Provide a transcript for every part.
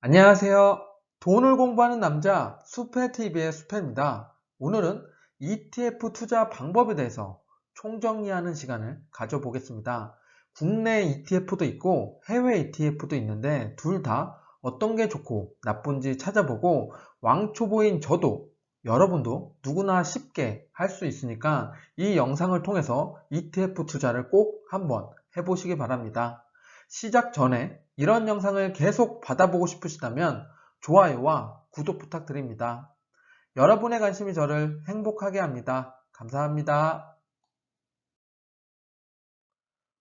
안녕하세요. 돈을 공부하는 남자 수페TV의 수페입니다. 오늘은 ETF 투자 방법에 대해서 총정리하는 시간을 가져보겠습니다. 국내 ETF도 있고 해외 ETF도 있는데 둘 다 어떤 게 좋고 나쁜지 찾아보고 왕초보인 저도 여러분도 누구나 쉽게 할 수 있으니까 이 영상을 통해서 ETF 투자를 꼭 한번 해보시기 바랍니다. 시작 전에 이런 영상을 계속 받아보고 싶으시다면 좋아요와 구독 부탁드립니다. 여러분의 관심이 저를 행복하게 합니다. 감사합니다.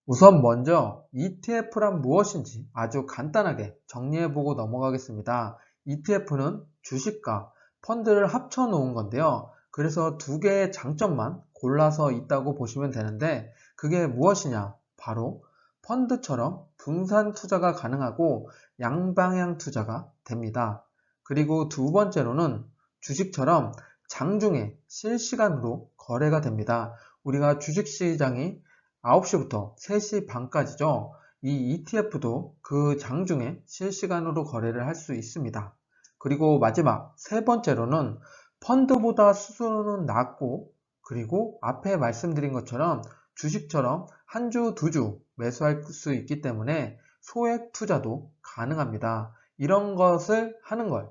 우선 먼저 ETF란 무엇인지 아주 간단하게 정리해보고 넘어가겠습니다. ETF는 주식과 펀드를 합쳐 놓은 건데요. 그래서 두 개의 장점만 골라서 있다고 보시면 되는데 그게 무엇이냐? 바로 펀드처럼 분산 투자가 가능하고 양방향 투자가 됩니다. 그리고 두 번째로는 주식처럼 장중에 실시간으로 거래가 됩니다. 우리가 주식시장이 9시부터 3시 반까지죠. 이 ETF도 그 장중에 실시간으로 거래를 할 수 있습니다. 그리고 마지막 세 번째로는 펀드보다 수수료는 낮고 그리고 앞에 말씀드린 것처럼 주식처럼 한 주, 두 주 매수할 수 있기 때문에 소액 투자도 가능합니다. 이런 것을 하는 걸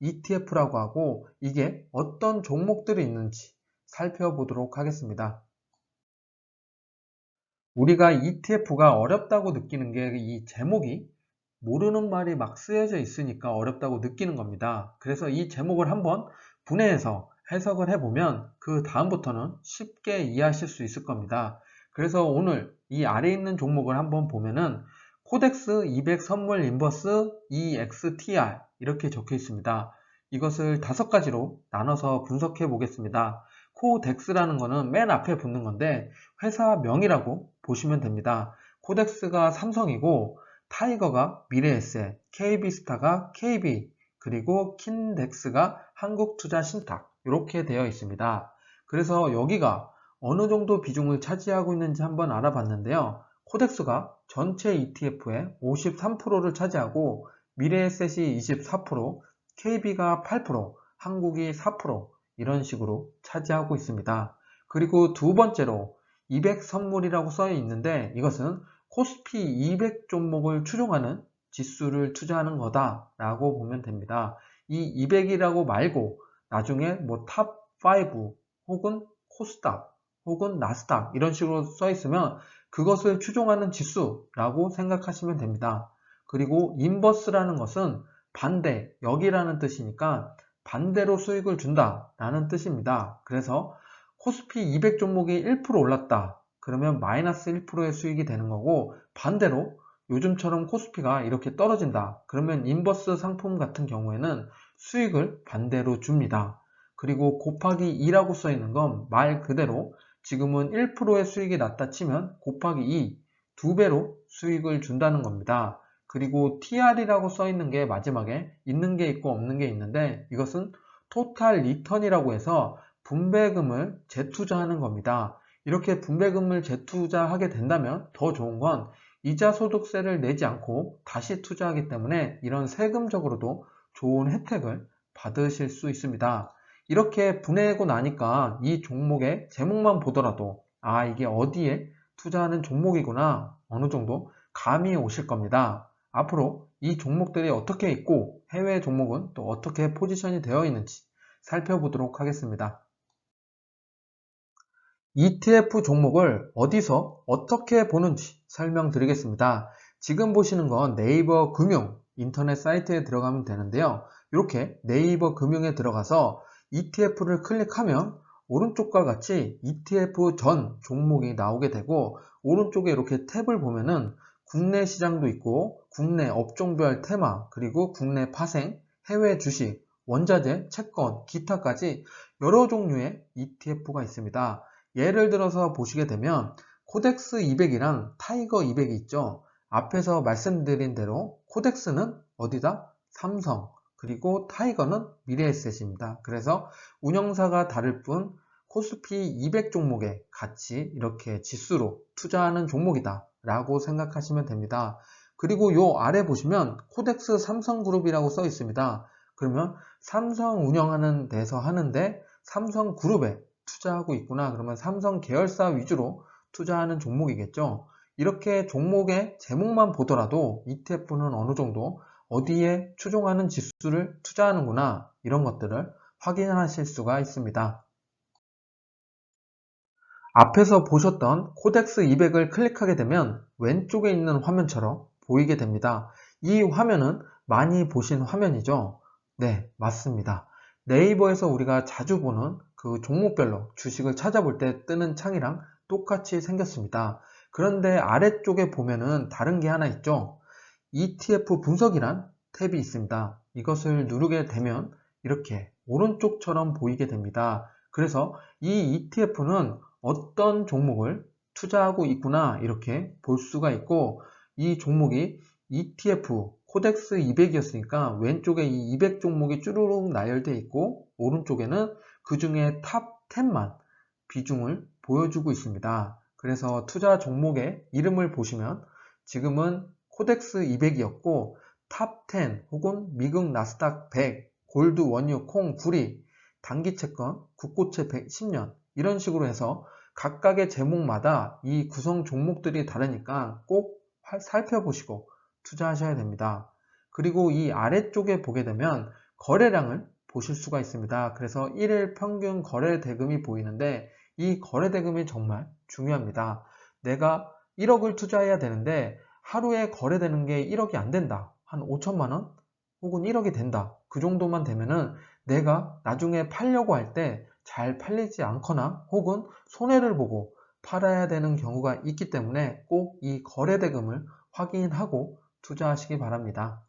ETF라고 하고 이게 어떤 종목들이 있는지 살펴보도록 하겠습니다. 우리가 ETF가 어렵다고 느끼는 게 이 제목이 모르는 말이 막 쓰여져 있으니까 어렵다고 느끼는 겁니다. 그래서 이 제목을 한번 분해해서 해석을 해보면 그 다음부터는 쉽게 이해하실 수 있을 겁니다. 그래서 오늘 이 아래에 있는 종목을 한번 보면은 코덱스 200 선물 인버스 EXTR 이렇게 적혀 있습니다. 이것을 다섯 가지로 나눠서 분석해 보겠습니다. 코덱스라는 것은 맨 앞에 붙는 건데 회사 명이라고 보시면 됩니다. 코덱스가 삼성이고 타이거가 미래에셋, KB스타가 KB, 그리고 킨덱스가 한국투자신탁 이렇게 되어 있습니다. 그래서 여기가 어느 정도 비중을 차지하고 있는지 한번 알아봤는데요. 코덱스가 전체 ETF의 53%를 차지하고 미래에셋이 24%, KB가 8%, 한국이 4% 이런 식으로 차지하고 있습니다. 그리고 두 번째로 200 선물이라고 써 있는데 이것은 코스피 200 종목을 추종하는 지수를 투자하는 거다 라고 보면 됩니다. 이 200이라고 말고 나중에 뭐 탑 5 혹은 코스닥 혹은 나스닥 이런 식으로 써 있으면 그것을 추종하는 지수라고 생각하시면 됩니다. 그리고 인버스라는 것은 반대, 여기라는 뜻이니까 반대로 수익을 준다 라는 뜻입니다. 그래서 코스피 200 종목이 1% 올랐다. 그러면 마이너스 1%의 수익이 되는 거고 반대로 요즘처럼 코스피가 이렇게 떨어진다. 그러면 인버스 상품 같은 경우에는 수익을 반대로 줍니다. 그리고 곱하기 2라고 써 있는 건 말 그대로 지금은 1%의 수익이 났다 치면 곱하기 2, 2배로 수익을 준다는 겁니다. 그리고 TR이라고 써 있는 게 마지막에 있는 게 있고 없는 게 있는데 이것은 토탈 리턴이라고 해서 분배금을 재투자하는 겁니다. 이렇게 분배금을 재투자하게 된다면 더 좋은 건 이자 소득세를 내지 않고 다시 투자하기 때문에 이런 세금적으로도 좋은 혜택을 받으실 수 있습니다. 이렇게 분해하고 나니까 이 종목의 제목만 보더라도 아 이게 어디에 투자하는 종목이구나 어느 정도 감이 오실 겁니다. 앞으로 이 종목들이 어떻게 있고 해외 종목은 또 어떻게 포지션이 되어 있는지 살펴보도록 하겠습니다. ETF 종목을 어디서 어떻게 보는지 설명드리겠습니다. 지금 보시는 건 네이버 금융 인터넷 사이트에 들어가면 되는데요. 이렇게 네이버 금융에 들어가서 ETF를 클릭하면 오른쪽과 같이 ETF 전 종목이 나오게 되고 오른쪽에 이렇게 탭을 보면은 국내 시장도 있고 국내 업종별 테마 그리고 국내 파생, 해외 주식, 원자재, 채권, 기타까지 여러 종류의 ETF가 있습니다. 예를 들어서 보시게 되면 코덱스 200이랑 타이거 200이 있죠. 앞에서 말씀드린 대로 코덱스는 어디다? 삼성, 그리고 타이거는 미래에셋입니다. 그래서 운영사가 다를 뿐 코스피 200 종목에 같이 이렇게 지수로 투자하는 종목이다 라고 생각하시면 됩니다. 그리고 요 아래 보시면 코덱스 삼성그룹이라고 써 있습니다. 그러면 삼성 운영하는 데서 하는데 삼성그룹에 투자하고 있구나. 그러면 삼성 계열사 위주로 투자하는 종목이겠죠. 이렇게 종목의 제목만 보더라도 ETF는 어느 정도 어디에 추종하는 지수를 투자하는구나. 이런 것들을 확인하실 수가 있습니다. 앞에서 보셨던 코덱스 200을 클릭하게 되면 왼쪽에 있는 화면처럼 보이게 됩니다. 이 화면은 많이 보신 화면이죠? 네, 맞습니다. 네이버에서 우리가 자주 보는 그 종목별로 주식을 찾아볼 때 뜨는 창이랑 똑같이 생겼습니다. 그런데 아래쪽에 보면은 다른 게 하나 있죠? ETF 분석이란 탭이 있습니다. 이것을 누르게 되면 이렇게 오른쪽처럼 보이게 됩니다. 그래서 이 ETF는 어떤 종목을 투자하고 있구나 이렇게 볼 수가 있고 이 종목이 ETF 코덱스 200이었으니까 왼쪽에 이 200 종목이 쭈루룩 나열되어 있고 오른쪽에는 그 중에 탑 10만 비중을 보여주고 있습니다. 그래서 투자 종목의 이름을 보시면 지금은 코덱스 200이었고 탑10 혹은 미국 나스닥 100, 골드, 원유, 콩, 구리, 단기 채권, 국고채 110년 이런 식으로 해서 각각의 제목마다 이 구성 종목들이 다르니까 꼭 살펴보시고 투자하셔야 됩니다. 그리고 이 아래쪽에 보게 되면 거래량을 보실 수가 있습니다. 그래서 1일 평균 거래 대금이 보이는데 이 거래 대금이 정말 중요합니다. 내가 1억을 투자해야 되는데 하루에 거래되는 게 1억이 안 된다. 한 5천만 원 혹은 1억이 된다. 그 정도만 되면은 내가 나중에 팔려고 할 때 잘 팔리지 않거나 혹은 손해를 보고 팔아야 되는 경우가 있기 때문에 꼭 이 거래 대금을 확인하고 투자하시기 바랍니다.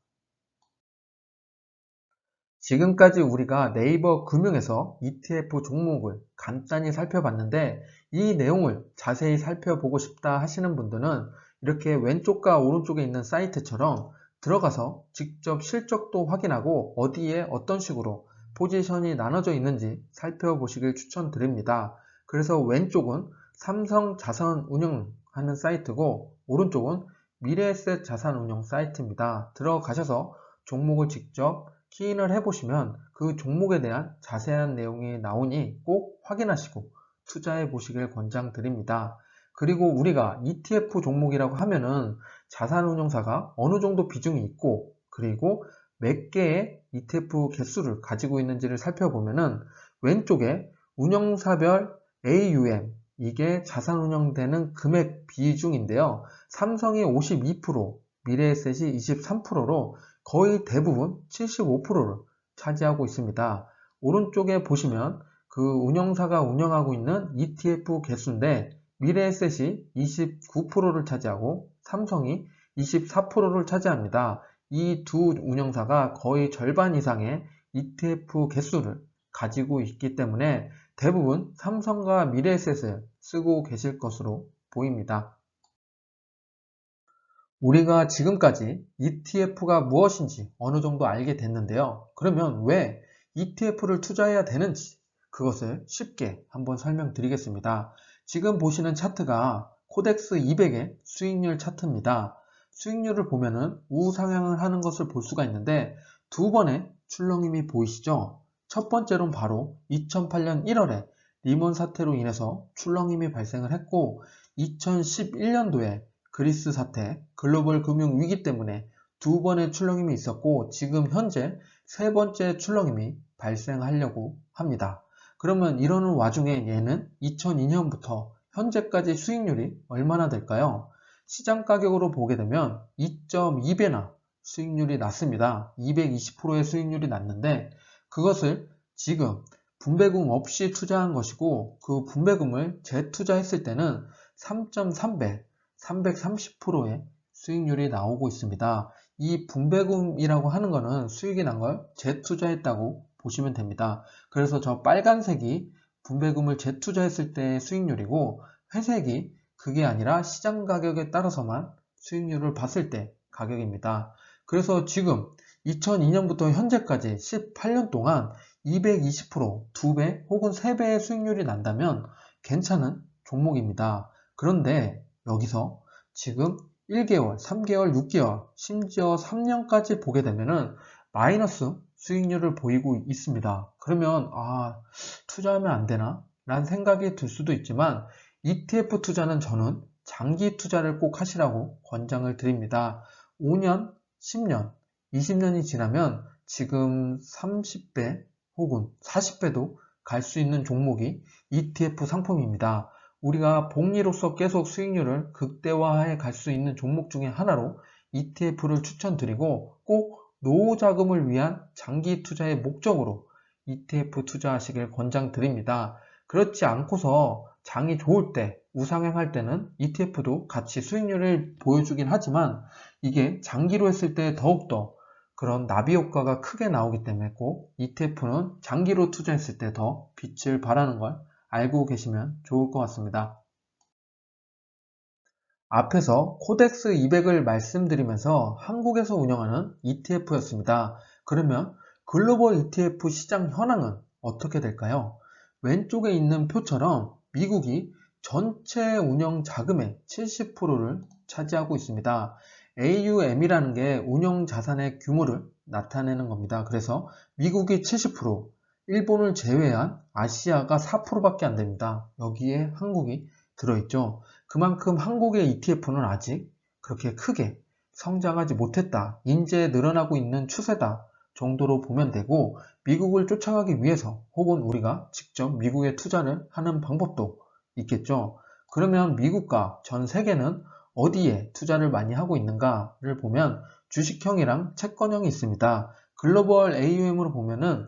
지금까지 우리가 네이버 금융에서 ETF 종목을 간단히 살펴봤는데 이 내용을 자세히 살펴보고 싶다 하시는 분들은 이렇게 왼쪽과 오른쪽에 있는 사이트처럼 들어가서 직접 실적도 확인하고 어디에 어떤 식으로 포지션이 나눠져 있는지 살펴보시길 추천드립니다. 그래서 왼쪽은 삼성 자산 운영하는 사이트고 오른쪽은 미래에셋 자산 운영 사이트입니다. 들어가셔서 종목을 직접 키인을 해보시면 그 종목에 대한 자세한 내용이 나오니 꼭 확인하시고 투자해 보시길 권장드립니다. 그리고 우리가 ETF 종목이라고 하면은 자산운용사가 어느 정도 비중이 있고 그리고 몇 개의 ETF 개수를 가지고 있는지를 살펴보면은 왼쪽에 운영사별 AUM 이게 자산운용되는 금액 비중인데요. 삼성이 52%, 미래에셋이 23%로 거의 대부분 75%를 차지하고 있습니다. 오른쪽에 보시면 그 운영사가 운영하고 있는 ETF 개수인데 미래에셋이 29%를 차지하고 삼성이 24%를 차지합니다. 이 두 운영사가 거의 절반 이상의 ETF 개수를 가지고 있기 때문에 대부분 삼성과 미래에셋을 쓰고 계실 것으로 보입니다. 우리가 지금까지 ETF가 무엇인지 어느 정도 알게 됐는데요. 그러면 왜 ETF를 투자해야 되는지 그것을 쉽게 한번 설명드리겠습니다. 지금 보시는 차트가 코덱스 200의 수익률 차트입니다. 수익률을 보면은 우상향을 하는 것을 볼 수가 있는데 두 번의 출렁임이 보이시죠? 첫 번째로는 바로 2008년 1월에 리먼 사태로 인해서 출렁임이 발생을 했고 2011년도에 그리스 사태, 글로벌 금융 위기 때문에 두 번의 출렁임이 있었고 지금 현재 세 번째 출렁임이 발생하려고 합니다. 그러면 이러는 와중에 얘는 2002년부터 현재까지 수익률이 얼마나 될까요? 시장 가격으로 보게 되면 2.2배나 수익률이 났습니다. 220%의 수익률이 났는데 그것을 지금 분배금 없이 투자한 것이고 그 분배금을 재투자했을 때는 3.3배 330%의 수익률이 나오고 있습니다. 이 분배금이라고 하는 것은 수익이 난 걸 재투자했다고 보시면 됩니다. 그래서 저 빨간색이 분배금을 재투자했을 때의 수익률이고 회색이 그게 아니라 시장 가격에 따라서만 수익률을 봤을 때 가격입니다. 그래서 지금 2002년부터 현재까지 18년 동안 220% 2배 혹은 3배의 수익률이 난다면 괜찮은 종목입니다. 그런데 여기서 지금 1개월, 3개월, 6개월, 심지어 3년까지 보게 되면은 마이너스 수익률을 보이고 있습니다. 그러면 아, 투자하면 안 되나? 라는 생각이 들 수도 있지만 ETF 투자는 저는 장기 투자를 꼭 하시라고 권장을 드립니다. 5년, 10년, 20년이 지나면 지금 30배 혹은 40배도 갈 수 있는 종목이 ETF 상품입니다. 우리가 복리로서 계속 수익률을 극대화해 갈 수 있는 종목 중에 하나로 ETF를 추천드리고 꼭 노후 자금을 위한 장기 투자의 목적으로 ETF 투자하시길 권장드립니다. 그렇지 않고서 장이 좋을 때, 우상향할 때는 ETF도 같이 수익률을 보여주긴 하지만 이게 장기로 했을 때 더욱더 그런 나비 효과가 크게 나오기 때문에 꼭 ETF는 장기로 투자했을 때 더 빛을 발하는 걸 알고 계시면 좋을 것 같습니다. 앞에서 코덱스 200을 말씀드리면서 한국에서 운영하는 ETF였습니다. 그러면 글로벌 ETF 시장 현황은 어떻게 될까요? 왼쪽에 있는 표처럼 미국이 전체 운영 자금의 70%를 차지하고 있습니다. AUM이라는 게 운영 자산의 규모를 나타내는 겁니다. 그래서 미국이 70%, 일본을 제외한 아시아가 4%밖에 안 됩니다. 여기에 한국이 들어있죠. 그만큼 한국의 ETF는 아직 그렇게 크게 성장하지 못했다. 인재 늘어나고 있는 추세다. 정도로 보면 되고 미국을 쫓아가기 위해서 혹은 우리가 직접 미국에 투자를 하는 방법도 있겠죠. 그러면 미국과 전 세계는 어디에 투자를 많이 하고 있는가를 보면 주식형이랑 채권형이 있습니다. 글로벌 AUM으로 보면은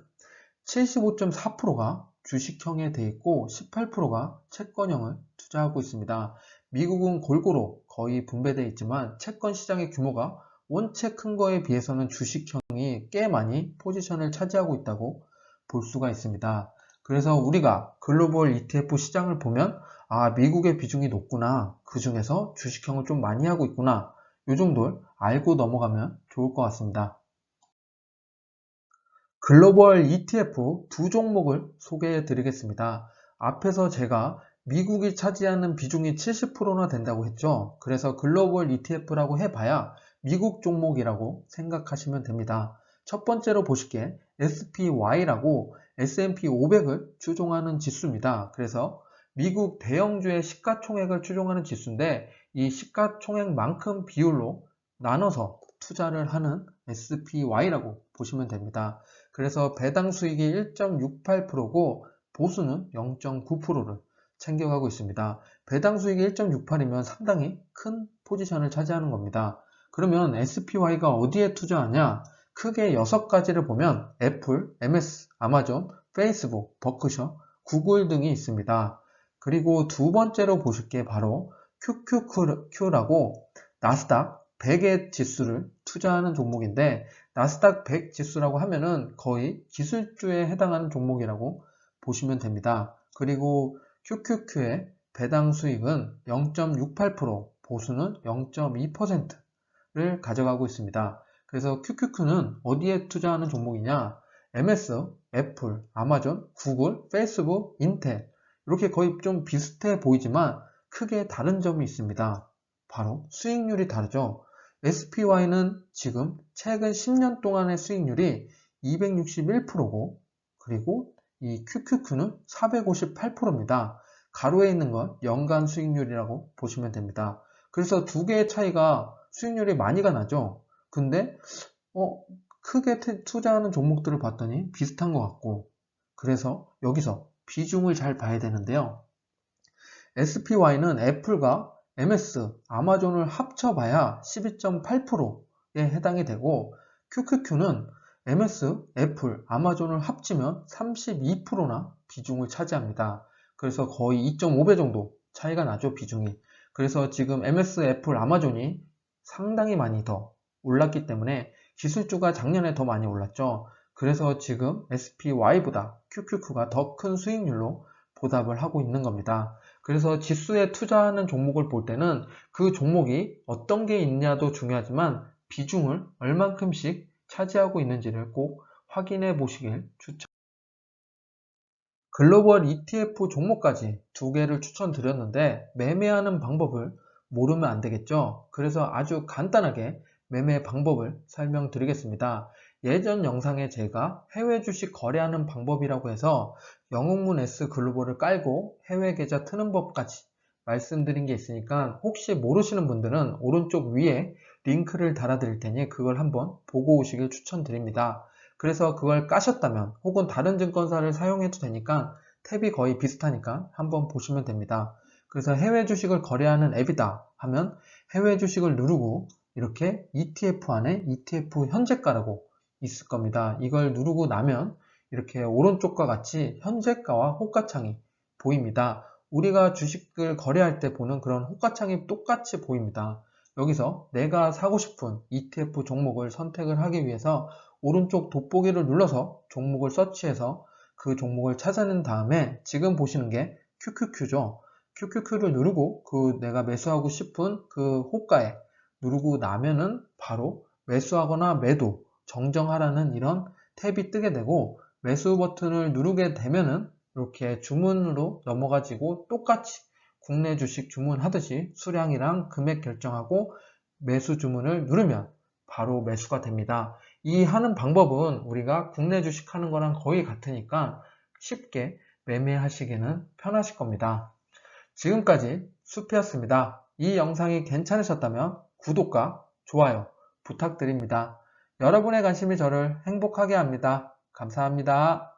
75.4%가 주식형에 돼 있고 18%가 채권형을 투자하고 있습니다. 미국은 골고루 거의 분배되어 있지만 채권 시장의 규모가 원체 큰 거에 비해서는 주식형이 꽤 많이 포지션을 차지하고 있다고 볼 수가 있습니다. 그래서 우리가 글로벌 ETF 시장을 보면 아 미국의 비중이 높구나 그 중에서 주식형을 좀 많이 하고 있구나 이 정도를 알고 넘어가면 좋을 것 같습니다. 글로벌 ETF 두 종목을 소개해 드리겠습니다. 앞에서 제가 미국이 차지하는 비중이 70%나 된다고 했죠. 그래서 글로벌 ETF라고 해봐야 미국 종목이라고 생각하시면 됩니다. 첫 번째로 보실게 SPY라고 S&P 500을 추종하는 지수입니다. 그래서 미국 대형주의 시가총액을 추종하는 지수인데 이 시가총액만큼 비율로 나눠서 투자를 하는 SPY라고 보시면 됩니다. 그래서 배당 수익이 1.68%고 보수는 0.9%를 챙겨가고 있습니다. 배당 수익이 1.68이면 상당히 큰 포지션을 차지하는 겁니다. 그러면 SPY가 어디에 투자하냐? 크게 6가지를 보면 애플, MS, 아마존, 페이스북, 버크셔, 구글 등이 있습니다. 그리고 두 번째로 보실 게 바로 QQQ라고 나스닥 100의 지수를 투자하는 종목인데 나스닥 100 지수라고 하면은 거의 기술주에 해당하는 종목이라고 보시면 됩니다. 그리고 QQQ의 배당 수익은 0.68%, 보수는 0.2%를 가져가고 있습니다. 그래서 QQQ는 어디에 투자하는 종목이냐? MS, 애플, 아마존, 구글, 페이스북, 인텔 이렇게 거의 좀 비슷해 보이지만 크게 다른 점이 있습니다. 바로 수익률이 다르죠. SPY는 지금 최근 10년 동안의 수익률이 261%고 그리고 이 QQQ는 458%입니다. 가로에 있는 건 연간 수익률이라고 보시면 됩니다. 그래서 두 개의 차이가 수익률이 많이가 나죠. 근데 어, 크게 투자하는 종목들을 봤더니 비슷한 것 같고 그래서 여기서 비중을 잘 봐야 되는데요. SPY는 애플과 MS, 아마존을 합쳐봐야 12.8%에 해당이 되고 QQQ는 MS, 애플, 아마존을 합치면 32%나 비중을 차지합니다. 그래서 거의 2.5배 정도 차이가 나죠, 비중이. 그래서 지금 MS, 애플, 아마존이 상당히 많이 더 올랐기 때문에 기술주가 작년에 더 많이 올랐죠. 그래서 지금 SPY보다 QQQ가 더 큰 수익률로 보답을 하고 있는 겁니다. 그래서 지수에 투자하는 종목을 볼 때는 그 종목이 어떤 게 있냐도 중요하지만 비중을 얼만큼씩 차지하고 있는지를 꼭 확인해 보시길 추천. 글로벌 ETF 종목까지 두 개를 추천드렸는데 매매하는 방법을 모르면 안 되겠죠. 그래서 아주 간단하게 매매 방법을 설명드리겠습니다. 예전 영상에 제가 해외 주식 거래하는 방법이라고 해서 영웅문 S 글로벌을 깔고 해외 계좌 트는 법까지 말씀드린 게 있으니까 혹시 모르시는 분들은 오른쪽 위에 링크를 달아 드릴 테니 그걸 한번 보고 오시길 추천드립니다. 그래서 그걸 까셨다면 혹은 다른 증권사를 사용해도 되니까 탭이 거의 비슷하니까 한번 보시면 됩니다. 그래서 해외 주식을 거래하는 앱이다 하면 해외 주식을 누르고 이렇게 ETF 안에 ETF 현재가라고 있을 겁니다. 이걸 누르고 나면 이렇게 오른쪽과 같이 현재가와 호가창이 보입니다. 우리가 주식을 거래할 때 보는 그런 호가창이 똑같이 보입니다. 여기서 내가 사고 싶은 ETF 종목을 선택을 하기 위해서 오른쪽 돋보기를 눌러서 종목을 서치해서 그 종목을 찾아낸 다음에 지금 보시는 게 QQQ죠. QQQ를 누르고 그 내가 매수하고 싶은 그 호가에 누르고 나면은 바로 매수하거나 매도 정정하라는 이런 탭이 뜨게 되고 매수 버튼을 누르게 되면은 이렇게 주문으로 넘어가지고 똑같이 국내 주식 주문하듯이 수량이랑 금액 결정하고 매수 주문을 누르면 바로 매수가 됩니다. 이 하는 방법은 우리가 국내 주식 하는 거랑 거의 같으니까 쉽게 매매하시기는 편하실 겁니다. 지금까지 수피였습니다. 이 영상이 괜찮으셨다면 구독과 좋아요 부탁드립니다. 여러분의 관심이 저를 행복하게 합니다. 감사합니다.